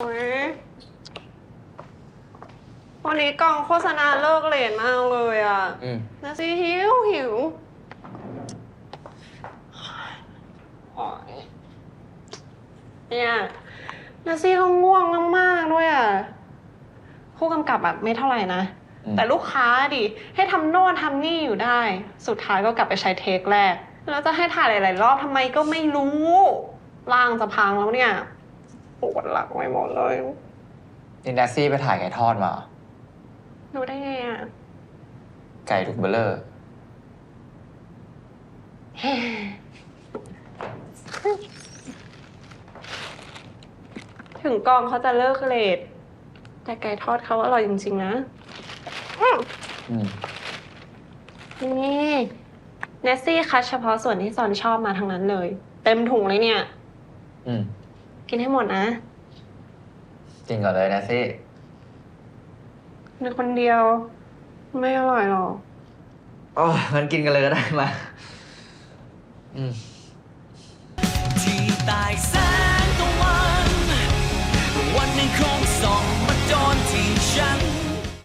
โอ๊ยวันนี้กองโฆษณาเลิกเลทมากเลยอะอืมนาซีหิวหิวโอ๊ยเนี่ยนาซีก็ง่วงมากๆด้วยอะ ผู้กำกับแบบไม่เท่าไหร่นะ อืมแต่ลูกค้าดิ ให้ทำโน่นทำนี่อยู่ได้ สุดท้ายก็กลับไปใช้เทคแรก แล้วจะให้ถ่ายหลาย ๆ รอบทำไมก็ไม่รู้ร่างจะพังแล้วเนี่ย ปวดหลังไปหมดเลย นี่แนสซี่ไปถ่ายไก่ทอดมาเหรอรู้ได้ไงอะ ไก่ถูกเบลเลอร์ ถึงกองเขาจะเลิกเลทแต่ไก่ทอดเขาอร่อยจริงๆนะอืมอืม นี่เนสซี่คัดเฉพาะส่วนที่ซอนชอบมาทั้งนั้นเลย เต็มถุงเลยเนี่ย อืม กินให้หมดนะ กินก่อนเลยนะซี่ในคนเดียว ไม่อร่อยหรอก โอ้ยงั้นกินกันเลยก็ได้มา อืม ที่ตายแสงตะวัน วันหนึ่งคง